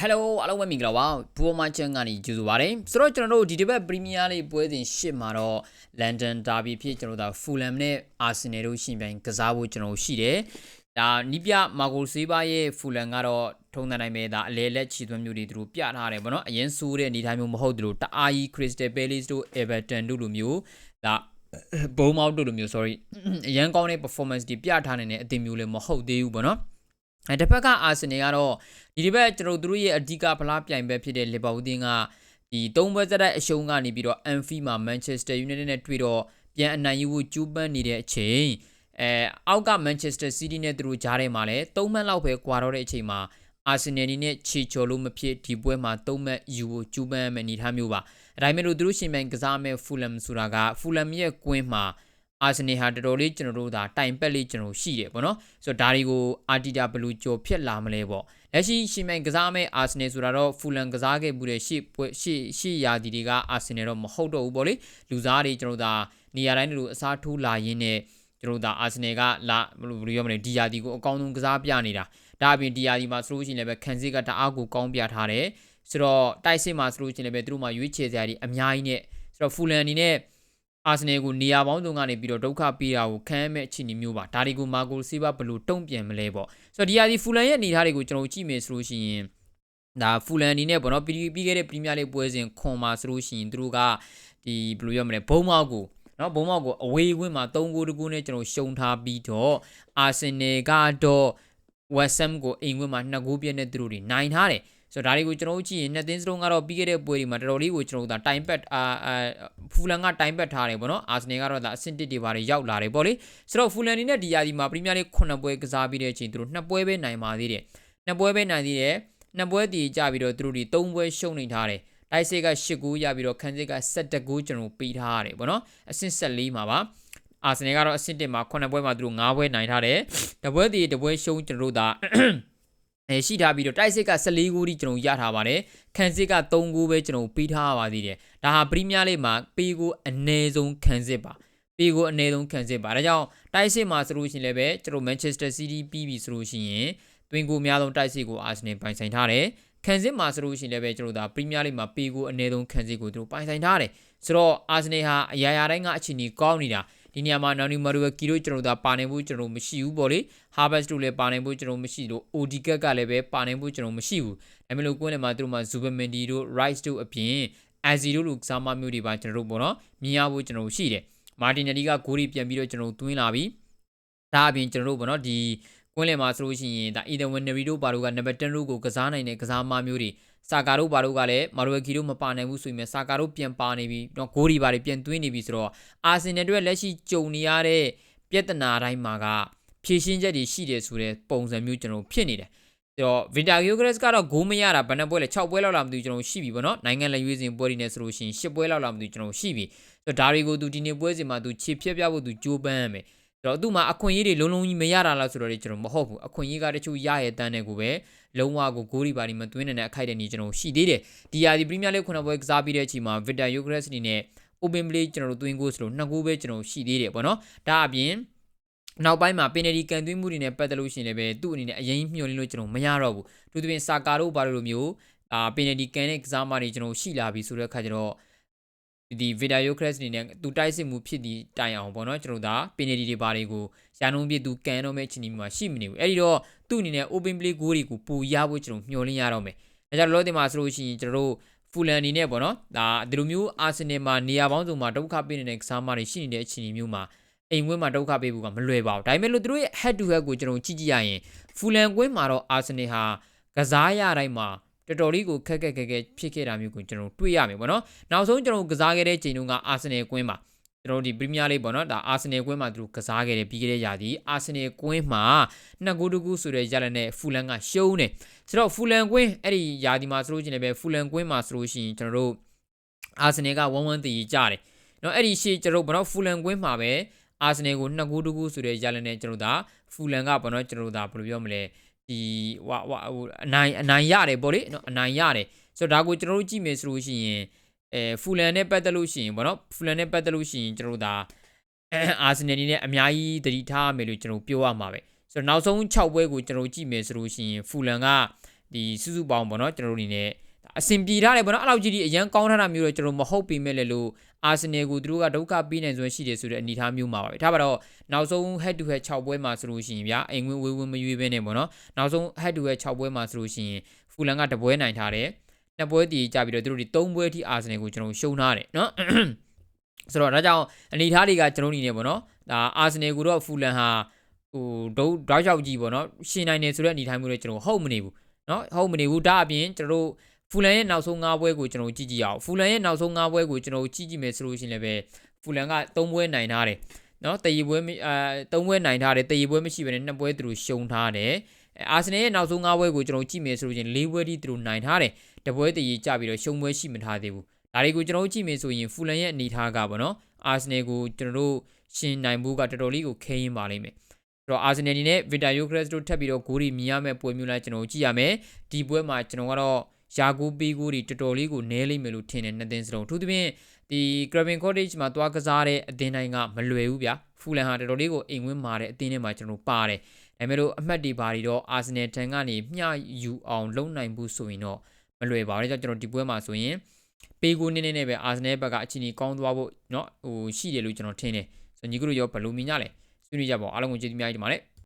Hello အားလုံးပဲမင်္ဂလာပါဘူမချန်ကနေကြိုဆိုပါရစေဆိုတော့ကျွန်တော်တို့ဒီတစ်ပတ်ပရီးမီးယားလိပွဲစဉ်ရှစ်မှာတော့ London Derby ဖြစ်ကျွန်တော်တို့ Fulham နဲ့ Arsenal တို့ရှင်ပြိုင်ကစားဖို့ကျွန်တော်ရှိတယ်ဒါနီးပြမာဂိုဆေးဘာရဲ့ Fulham ကတော့ထုံးတဲ့နိုင်ပဲဒါအလဲလက်ချီသွင်းမျိုးတွေသူတို့ပြထားတယ်ဗောနော်အရင်ဆိုးတဲ့အနေထားမျိုးမဟုတ်သလိုတအားကြီး Crystal Palace တို့ Everton တို့လိုမျိုးဒါဘုံမောက်တို့လိုမျိုး sorry အရန်ကောင်းတဲ့ performance တွေပြထားနေတဲ့အသင်းမျိုးလည်းမဟုတ်သေးဘူးဗောနော် အဲတစ်ဖက်ကအာဆင်နယ်ကတော့ဒီဒီဘက်ကျွန်တော်တို့ရဲ့အဓိကဖလားပြိုင်ဘက်ဖြစ်တဲ့လီဗာပူးတင်းကဒီသုံးဘက်စတဲ့အရှုံးကနေပြီးတော့ Anfield မှာ Manchester United နဲ့တွေ့တော့ပြန်အနိုင်ယူဖို့ကြိုးပမ်းနေတဲ့အချိန်အဲအောက်က Manchester City နဲ့သူတို့ကြားထဲမှာလည်း၃မှတ်လောက်ပဲကွာတော့တဲ့အချိန်မှာအာဆင်နယ်နေနဲ့ချီချော်လို့မဖြစ်ဒီပွဲမှာ၃မှတ်ယူဖို့ကြိုးပမ်းမယ်အနေထားမျိုးပါအဲဒါပေမဲ့လို့သူတို့ရှင်မြန်ကစားမဲ့ Fulham ဆိုတာက Fulham ရဲ့ကွင်းမှာ အာဆင်နယ်ဟာတော်တော်လေးကျွန်တော်တို့ဒါတိုင်ပက်လေးကျွန်တော်ရှိတယ်ပေါ့နော်ဆိုတော့ဒါတွေကိုအာတီတာဘလူးကြော်ဖြစ်လာမလဲပေါ့လက်ရှိရှင်မြိုင်ကစားမဲ့အာဆင်နယ်ဆိုတာတော့ဖူလန်ကစားခဲ့မှုတဲ့ရှေ့ပွဲရှေ့ရှေ့ရာသီတွေကအာဆင်နယ်တော့မဟုတ်တော့ဘူးပေါ့လေလူစားတွေကျွန်တော်ဒါနေရာတိုင်းတို့အစားထိုးလာရင်းနဲ့ကျွန်တော်ဒါအာဆင်နယ်ကလာဘယ်လိုပြောမလဲဒီရာသီကိုအကောင်းဆုံးကစားပြနေတာဒါအပြင်ဒီရာသီမှာဆိုလို့ရှိရင်လည်းပဲခန်စစ်ကတအားကိုကောင်းပြထားတယ်ဆိုတော့တိုက်စစ်မှာဆိုလို့ရှိရင်လည်းပဲသူတို့မှရွေးချယ်စရာတွေအများကြီးနဲ့ဆိုတော့ဖူလန်အနေနဲ့ အာဆင်နယ်ကိုနေရာပေါင်းစုံကနေပြီးတော့ဒုက္ခပေးတာကိုခံရမဲ့အခြေအနေမျိုးပါဒါတွေကိုမာကိုစီးဘာဘလို့တုံ့ပြန်မလဲပေါ့ဆိုတော့ဒီဟာဒီဖူလန်ရဲ့အနေအထားတွေကိုကျွန်တော်ကြည့်မယ်ဆိုလို့ရှိရင်ဒါဖူလန်အနေနဲ့ပေါ့နော်ပြီးပြီးခဲ့တဲ့ပရီးမီးယားလိပွဲစဉ်ခွန်မှာဆိုလို့ရှိရင်သူတို့ကဒီဘယ်လိုပြောမလဲဘုံမောက်ကိုနော်ဘုံမောက်ကိုအဝေးဝင်းမှာ3ဂိုးတကူနဲ့ကျွန်တော်ရှုံထားပြီးတော့အာဆင်နယ်ကတော့ဝက်ဆမ်ကိုအိမ်ဝင်းမှာ2ဂိုးပြည့်နဲ့သူတို့တွေနိုင်ထားတယ် ဆိုတော့ဒါတွေကိုကျွန်တော်တို့ကြည့်ရင်နှစ်သင်းစလုံးကတော့ပြီးခဲ့တဲ့ပွဲတွေမှာတော်တော်လေးကိုကျွန်တော်တို့ဒါတိုင်ပက်အာဖူလန်ကတိုင်ပက်ထားတယ်ပေါ့နော်အာဆင်နယ်ကတော့ဒါအဆင့်1တွေပါတယ်ရောက်လာတယ်ပေါ့လေဆိုတော့ဖူလန်အနေနဲ့ဒီယာဒီမှာပရီးမီးယားလိ9ပွဲကစားပြီးတဲ့အချိန်သူတို့2ပွဲပဲနိုင်ပါသေးတယ်2ပွဲပဲနိုင်သေးတယ်2ပွဲတည်ကြပြီးတော့သူတို့ဒီ3ပွဲရှုံးနေထားတယ်တိုက်စစ်က8ဂိုးရပြီးတော့ခန်းစစ်က17ဂိုးကျွန်တော်ပေးထားရတယ်ပေါ့နော်အဆင့်14မှာပါအာဆင်နယ်ကတော့အဆင့်1မှာ9ပွဲမှာသူတို့9ပွဲနိုင်ထားတယ်တပွဲတည်တပွဲရှုံးကျွန်တော်တို့ဒါ အဲရှိထားပြီးတော့တိုက်စစ်က14ဂိုးထိကျွန်တော်ရထားပါတယ်ခန်းစစ်က3ဂိုးပဲကျွန်တော်ပေးထားပါသေးတယ်ဒါဟာပရီးမီးယားလိမှာပေးကိုအနည်းဆုံးခန်းစစ်ပါပေးကိုအနည်းဆုံးခံစစ်ပါဒါကြောင့်တိုက်စစ်မှာဆိုလို့ရှိရင်လည်းပဲကျွန်တော် Manchester City ပြီးပြီဆိုလို့ရှိရင်တွင်ကိုအများဆုံးတိုက်စစ်ကို Arsenal ပိုင်ဆိုင်ထားတယ်ခံစစ်မှာဆိုလို့ရှိရင်လည်းပဲကျွန်တော်ဒါ Premier League မှာပေးကိုအနည်းဆုံးခံစစ်ကိုသူတို့ပိုင်ဆိုင်ထားတယ်ဆိုတော့ Arsenal ဟာအရာရာတိုင်းကအခြေအနေကောင်းနေတာ ဒီနေရာမှာ Nani Madueke တို့ကျွန်တော်ဒါပါနိုင်ဖို့ကျွန်တော်မရှိဘူးပေါ့လေ Harvest တို့လည်းပါနိုင်ဖို့ကျွန်တော်မရှိလို့ Odegaard ကလည်းပဲပါနိုင်ဖို့ကျွန်တော်မရှိဘူးဒါပေမဲ့လို့ကိုယ်လည်းမှာသူတို့မှာ Zubamendi တို့ Rice တို့အပြင် Azzi တို့လိုကစားမမျိုးတွေပါကျွန်တော်တို့ပေါ့နော်မြင်ရဖို့ကျွန်တော်ရှိတယ်မာတင်နယ်လီကဂိုးရီပြန်ပြီးတော့ကျွန်တော်တို့သွင်းလာပြီဒါအပြင်ကျွန်တော်တို့ပေါ့နော်ဒီကွင်းလယ်မှာဆိုလို့ရှိရင်ဒါအီဒန်ဝင်နရီတို့ဘာတို့ကနံပါတ်10တို့ကိုကစားနိုင်တဲ့ကစားမမျိုးတွေ စာကာတို့ဘာတို့ကလည်းမာရိုဝက်ကီတို့မပါနိုင်ဘူးဆိုရင်စာကာတို့ပြန်ပါနေပြီတော့ဂိုးရီဘာတွေပြန်သွင်းနေပြီဆိုတော့အာဆင်နယ်တို့လက်ရှိကြုံနေရတဲ့ပြဿနာတိုင်းမှာကဖြည့်ရှင်းချက်တွေရှိတယ်ဆိုတဲ့ပုံစံမျိုးကျွန်တော်ဖြစ်နေတယ်ဆိုတော့ဗီတာဂီယိုဂရက်စ်ကတော့ဂိုးမရတာဘယ်နှပွဲလဲ6ပွဲလောက်လာမသိဘူးကျွန်တော်ရှိပြီပေါ့နော်နိုင်ငံလက်ရွေးစင်ပွဲတွေနဲ့ဆိုလို့ရှိရင်10ပွဲလောက်လာမသိဘူးကျွန်တော်ရှိပြီဆိုတော့ဒါတွေကိုသူဒီနေ့ပွဲစဉ်မှာသူခြေဖြတ်ပြဖို့သူကြိုးပမ်းရမယ်ဆို တော့သူ့မှာအခွင့်အရေးတွေလုံးလုံးကြီးမရတာလားဆိုတော့လေကျွန်တော်မဟုတ်ဘူးအခွင့်အရေးကတချို့ရရဲ့တန်းတဲ့ကိုပဲလုံးဝကိုဂိုးရီပါဒီမသွင်းနိုင်တဲ့အခိုက်တဲ့နေကျွန်တော်ရှိသေးတယ်ဒီယာဒီပရီးမီးယားလိခုနပွဲကစားပြီးတဲ့အချိန်မှာဗစ်တာယိုဂရက်စ်နေနဲ့ open play ကျွန်တော်တို့သွင်းကိုဆိုလို့နှစ်ဂိုးပဲကျွန်တော်ရှိသေးတယ်ပေါ့နော်ဒါအပြင်နောက်ပိုင်းမှာပင်နယ်ဒီကန်သွင်းမှုတွေနဲ့ပတ်သက်လို့ရှိရင်လည်းပဲသူ့အနေနဲ့အရင်မျှော်လင့်လို့ကျွန်တော်မရတော့ဘူးသူတို့ပြင်စာကာတို့ဘာလို့လိုမျိုးအာပင်နယ်ဒီကန်တဲ့ကစားမတွေကျွန်တော်ရှိလာပြီဆိုတဲ့အခါကျတော့ ဒီဗီဒါယိုခရက်စ်အနေနဲ့သူတိုက်စစ်မှုဖြစ်ဒီတိုင်အောင်ပေါ့နော်ကျွန်တော်ဒါပင်နယ်ဒီတွေဘာတွေကိုရာနှုန်းပြသူကန်တော့မဲ့ချင်းဒီမှာရှိမနေဘူးအဲ့ဒီတော့သူ့အနေနဲ့ open play goal တွေကိုပူရဖို့ကျွန်တော်မျှော်လင့်ရတော့မယ်ဒါကြောင့်လောတင်မှာဆိုလို့ရှိရင်ကျွန်တော်တို့ဖူလန်အနေနဲ့ပေါ့နော်ဒါဒီလိုမျိုးအာဆင်နယ်မှာနေရာပေါင်းစုံမှာဒုက္ခပေးနေတဲ့ကစားမတွေရှိနေတဲ့အခြေအနေမျိုးမှာအိမ်ဝင်းမှာဒုက္ခပေးဖို့ကမလွယ်ပါဘူးဒါပေမဲ့လို့သူတို့ရဲ့ head to head ကိုကျွန်တော်ကြည့်ကြည့်ရရင်ဖူလန်ကွင်းမှာတော့အာဆင်နယ်ဟာကစားရတိုင်းမှာ တော်တော်လေးကိုခက်ခက်ခက်ခက်ဖြစ်ခဲ့တာမျိုးကိုကျွန်တော်တွေ့ရမယ်ပေါ့နော်နောက်ဆုံးကျွန်တော်ကစားခဲ့တဲ့ချိန်တုန်းကအာဆင်နယ်ကွင်းမှာကျွန်တော်ဒီပရီးမီးယားလိပေါ့နော်ဒါအာဆင်နယ်ကွင်းမှာသူတို့ကစားခဲ့တယ်ပြီးခဲ့တဲ့ရာသီအာဆင်နယ်ကွင်းမှာနှစ်ဂိုးတကူဆိုတဲ့ရလနဲ့ဖူလန်ကရှုံးတယ်ဆိုတော့ဖူလန်ကွင်းအဲ့ဒီရာသီမှာဆိုလို့ရှိရင်လည်းဖူလန်ကွင်းမှာဆိုလို့ရှိရင်ကျွန်တော်တို့အာဆင်နယ်က1-1တည်ကြတယ်နော်အဲ့ဒီရှေ့ကျွန်တော်တို့ဘာလို့ဖူလန်ကွင်းမှာပဲအာဆင်နယ်ကိုနှစ်ဂိုးတကူဆိုတဲ့ရလနဲ့ကျွန်တော်တို့ဒါဖူလန်ကဘာလို့ကျွန်တော်တို့ဒါဘယ်လိုပြောမလဲ ဒီဟိုဟိုအနိုင်အနိုင်ရတယ်ပေါ့လေနော်အနိုင်ရတယ်ဆိုတော့ဒါကိုကျွန်တော်တို့ကြည့်မယ်ဆိုလို့ရှိရင်အဲဖူလန်နဲ့ပတ်သက်လို့ရှိရင်ပေါ့နော်ဖူလန်နဲ့ပတ်သက်လို့ရှိရင်ကျွန်တော်တို့ဒါအာဆင်နယ်နဲ့အများကြီးတတိထားမယ်လို့ကျွန်တော်ပြောရမှာပဲဆိုတော့နောက်ဆုံး6ပွဲကိုကျွန်တော်ကြည့်မယ်ဆိုလို့ရှိရင်ဖူလန်ကဒီစုစုပေါင်းပေါ့နော်ကျွန်တော်တို့အနေနဲ့ အဆင်ပြေထားတယ်ပေါ့နော်အဲ့လောက်ကြီးဒီအရန်ကောင်းထားတာမျိုးတော့ကျွန်တော်မဟုတ်ပေမဲ့လည်းလို့အာဆင်နယ်ကိုသူတို့ကဒုက္ခပေးနိုင်စွမ်းရှိတယ်ဆိုတဲ့အနေအထားမျိုးမှာပါပဲဒါပါတော့နောက်ဆုံး head to head 6ပွဲမှာဆိုလို့ရှိရင်ဗျာအိမ်ဝင်ဝေးဝေးမရွေးဘဲနဲ့ပေါ့နော်နောက်ဆုံး head to head 6ပွဲမှာဆိုလို့ရှိရင်ဖူလန်ကတပွဲနိုင်ထားတယ်နှစ်ပွဲတည်ကြပြီးတော့သူတို့ဒီ3ပွဲထိအာဆင်နယ်ကိုကျွန်တော်ရှုံးထားတယ်နော်ဆိုတော့ဒါကြောင့်အနေအထားတွေကကျွန်တော်အနေနဲ့ပေါ့နော်ဒါအာဆင်နယ်ကိုတော့ဖူလန်ဟာဟိုဒုဒေါက်ချောက်ကြီးပေါ့နော်ရှင်နိုင်နေဆိုတဲ့အနေအထားမျိုးတွေကျွန်တော်ဟုတ်မနေဘူးနော်ဟုတ်မနေဘူးဒါအပြင်ကျွန်တော်တို့ ဖူလန်ရဲ့နောက်ဆုံး၅ပွဲကိုကျွန်တော်ကြည့်ကြည့်အောင်ဖူလန်ရဲ့နောက်ဆုံး၅ပွဲကိုကျွန်တော်ကြည့်ကြည့်မယ်ဆိုလို့ရှိရင်လည်းပဲဖူလန်က၃ပွဲနိုင်ထားတယ်နော်တရီပွဲမအဲ၃ပွဲနိုင်ထားတယ်တရီပွဲမရှိဘဲနဲ့နှစ်ပွဲသူတို့ရှုံးထားတယ်အာဆင်နယ်ရဲ့နောက်ဆုံး၅ပွဲကိုကျွန်တော်ကြည့်မယ်ဆိုလို့ရှိရင်၄ပွဲထိသူတို့နိုင်ထားတယ်တပွဲတရီကြပြီးတော့ရှုံးပွဲရှိမထားသေးဘူးဒါတွေကိုကျွန်တော်တို့ကြည့်မယ်ဆိုရင်ဖူလန်ရဲ့အနေအထားကပေါ့နော်အာဆင်နယ်ကိုကျွန်တော်တို့ရှင်နိုင်ဖို့ကတော်တော်လေးကိုခဲရင်ပါလိမ့်မယ်အဲ့တော့အာဆင်နယ်ဒီနဲ့ဗီတာယိုဂရက်စ်တို့ထပ်ပြီးတော့ဂိုးတွေမြင်ရမယ့်ပွဲမျိုးလိုက်ကျွန်တော်တို့ကြည့်ရမယ်ဒီပွဲမှာကျွန်တော်ကတော့ ယာကိုပေးကိုတွေတော်တော်လေးကိုနဲလိမ့်မယ်လို့ထင်တယ်နှစ်သင်းစလုံးအထူးသဖြင့်ဒီ Craven Cottage မှာသွားကစားတဲ့အသင်းတိုင်းကမလွယ်ဘူးဗျာဖူလန်ဟာတော်တော်လေးကိုအိမ်ဝင်းမာတဲ့အသင်းထဲမှာကျွန်တော်တို့ပါတယ်ဒါပေမဲ့လို့အမှတ်တွေဘာတွေတော့အာဆင်နယ်ထံကနေမျှယူအောင်လုံနိုင်ဘူးဆိုရင်တော့မလွယ်ပါဘူးဒါကြောင့်ကျွန်တော်ဒီပွဲမှာဆိုရင် ပေးကိုနည်းနည်းနဲ့ပဲအာဆင်နယ်ဘက်ကအခြေအနေကောင်းသွားဖို့เนาะဟိုရှိတယ်လို့ကျွန်တော်ထင်တယ်ဆိုတော့ညီကတို့ရောဘယ်လိုမြင်ကြလဲဆွေးနွေးကြပါဦးအားလုံးကိုကျေးဇူးအများကြီးတင်ပါတယ်